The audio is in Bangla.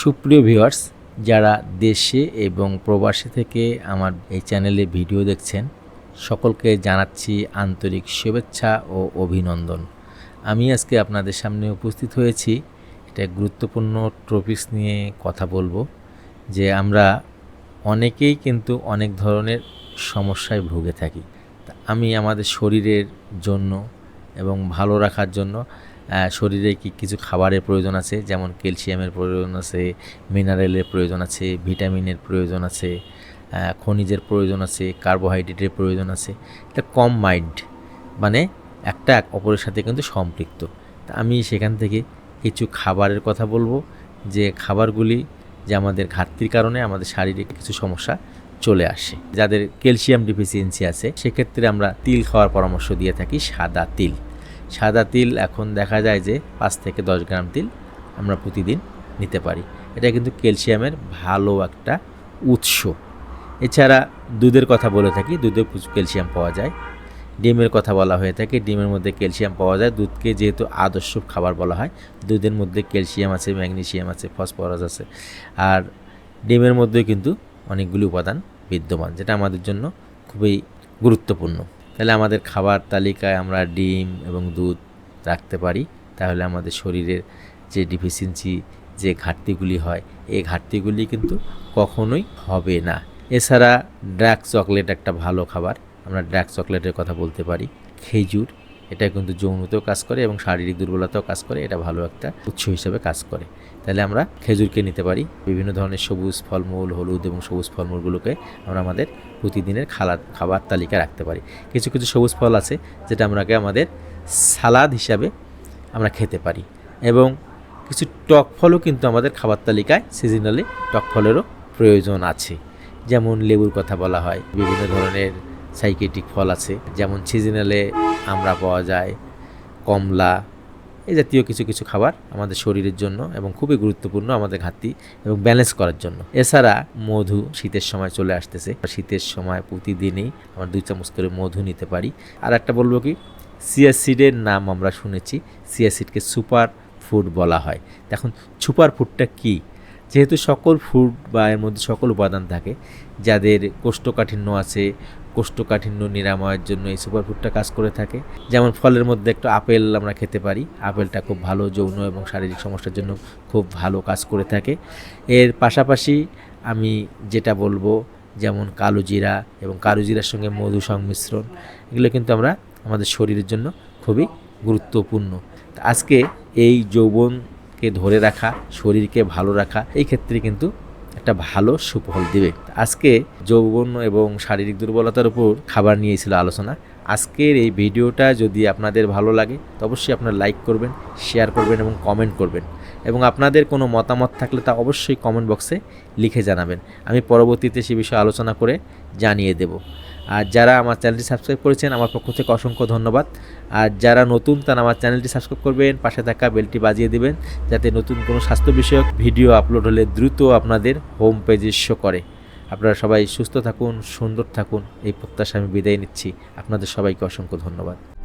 সুপ্রিয় ভিউয়ার্স, যারা দেশে এবং প্রবাসী থেকে আমার এই চ্যানেলে ভিডিও দেখছেন, সকলকে জানাচ্ছি আন্তরিক শুভেচ্ছা ও অভিনন্দন। আমি আজকে আপনাদের সামনে উপস্থিত হয়েছি। এটা গুরুত্বপূর্ণ টপিকস নিয়ে কথা বলব, যে আমরা অনেকেই কিন্তু অনেক ধরনের সমস্যায় ভুগে থাকি। আমি আমাদের শরীরের জন্য এবং ভালো রাখার জন্য শরীরে কি কিছু খাবারের প্রয়োজন আছে? যেমন ক্যালসিয়ামের প্রয়োজন আছে, মিনারেলের প্রয়োজন আছে, ভিটামিনের প্রয়োজন আছে খনিজের প্রয়োজন আছে, কার্বোহাইড্রেটের প্রয়োজন আছে। এটা কম মাইন্ড মানে একটা এক অপরের সাথে কিন্তু সম্পৃক্ত। তা আমি সেখান থেকে কিছু খাবারের কথা বলব, যে খাবারগুলি যে আমাদের ঘাটতির কারণে আমাদের শারীরিক কিছু সমস্যা চলে আসে। যাদের ক্যালসিয়াম ডিফিসিয়েন্সি আছে, সেক্ষেত্রে আমরা তিল খাওয়ার পরামর্শ দিয়ে থাকি সাদা তিল। সাদা তিল এখন দেখা যায় যে পাঁচ থেকে দশ গ্রাম তিল আমরা প্রতিদিন নিতে পারি। এটা কিন্তু ক্যালসিয়ামের ভালো একটা উৎস। এছাড়া দুধের কথা বলে থাকি, দুধে প্রচুর ক্যালসিয়াম পাওয়া যায়। ডিমের কথা বলা হয়ে থাকে, ডিমের মধ্যে ক্যালসিয়াম পাওয়া যায়। দুধকে যেহেতু আদর্শ খাবার বলা হয়, দুধের মধ্যে ক্যালসিয়াম আছে, ম্যাগনেসিয়াম আছে, ফসফরাস আছে। আর ডিমের মধ্যে কিন্তু অনেকগুলি উপাদান বিদ্যমান, যেটা আমাদের জন্য খুবই গুরুত্বপূর্ণ। তাহলে আমাদের খাবার তালিকায় আমরা ডিম এবং দুধ রাখতে পারি। তাহলে আমাদের শরীরের যে ডিফিসিয়েন্সি যে ঘাটতিগুলি হয়, এই ঘাটতিগুলি কিন্তু কখনোই হবে না। এছাড়া ড্রাক চকলেট একটা ভালো খাবার, আমরা ড্রাক চকলেটের কথা বলতে পারি। খেজুর এটা কিন্তু যৌনতেও কাজ করে এবং শারীরিক দুর্বলতাও কাজ করে, এটা ভালো একটা উৎস হিসেবে কাজ করে। তাহলে আমরা খেজুরকে নিতে পারি। বিভিন্ন ধরনের সবুজ ফলমূল, হলুদ এবং সবুজ ফলমূলগুলোকে আমরা আমাদের প্রতিদিনের খালা, খাবার তালিকা রাখতে পারি। কিছু কিছু সবুজ ফল আছে যেটা আমরাকে আমাদের সালাদ হিসাবে আমরা খেতে পারি এবং কিছু টক ফলও কিন্তু আমাদের খাবার তালিকায় সিজনালি টক ফলেরও প্রয়োজন আছে। যেমন লেবুর কথা বলা হয়, বিভিন্ন ধরনের সাইকেটিক ফল আছে, যেমন সিজনালে আমরা পাওয়া যায়, কমলা, এই জাতীয় কিছু কিছু খাবার আমাদের শরীরের জন্য এবং খুবই গুরুত্বপূর্ণ আমাদের ঘাটতি এবং ব্যালেন্স করার জন্য। এছাড়া মধু শীতের সময় চলে আসতেছে। শীতের সময় প্রতিদিনই আমরা দুই চামচ করে মধু নিতে পারি। আর একটা বলব কি সিয়া সিডের নাম আমরা শুনেছি। সিয়া সিডকে সুপার ফুড বলা হয়। এখন সুপার ফুডটা কী? যেহেতু সকল ফুড বা এর মধ্যে সকল উপাদান থাকে, যাদের কোষ্ঠকাঠিন্য আছে কোষ্ঠকাঠিন্য নিরাময়ের জন্য এই সুপার ফুডটা কাজ করে থাকে। যেমন ফলের মধ্যে একটু আপেল আমরা খেতে পারি। আপেলটা খুব ভালো যৌন এবং শারীরিক সমস্যার জন্য খুব ভালো কাজ করে থাকে। এর পাশাপাশি আমি যেটা বলব, যেমন কালো জিরা এবং কালো জিরার সঙ্গে মধু সংমিশ্রণ, এগুলো কিন্তু আমরা আমাদের শরীরের জন্য খুবই গুরুত্বপূর্ণ। আজকে এই যৌবনকে ধরে রাখা, শরীরকে ভালো রাখা, এই ক্ষেত্রে কিন্তু একটা ভালো সুফল দিবে। আজকে যৌবন এবং শারীরিক দুর্বলতার উপর খাবার নিয়েছিল আলোচনা। আজকের এই ভিডিওটা যদি আপনাদের ভালো লাগে, তো অবশ্যই আপনারা লাইক করবেন শেয়ার করবেন এবং কমেন্ট করবেন। এবং আপনাদের কোনো মতামত থাকলে তা অবশ্যই কমেন্ট বক্সে লিখে জানাবেন। আমি পরবর্তীতে সে বিষয়ে আলোচনা করে জানিয়ে দেব। আর যারা আমার চ্যানেলটি সাবস্ক্রাইব করেছেন, আমার পক্ষ থেকে অসংখ্য ধন্যবাদ। আর যারা নতুন, তারা আমার চ্যানেলটি সাবস্ক্রাইব করবেন, পাশে থাকা বেলটি বাজিয়ে দেবেন, যাতে নতুন কোনো স্বাস্থ্য বিষয়ক ভিডিও আপলোড হলে দ্রুত আপনাদের হোম পেজে শো করে। আপনারা সবাই সুস্থ থাকুন, সুন্দর থাকুন, এই প্রত্যাশা আমি বিদায় নিচ্ছি। আপনাদের সবাইকে অসংখ্য ধন্যবাদ।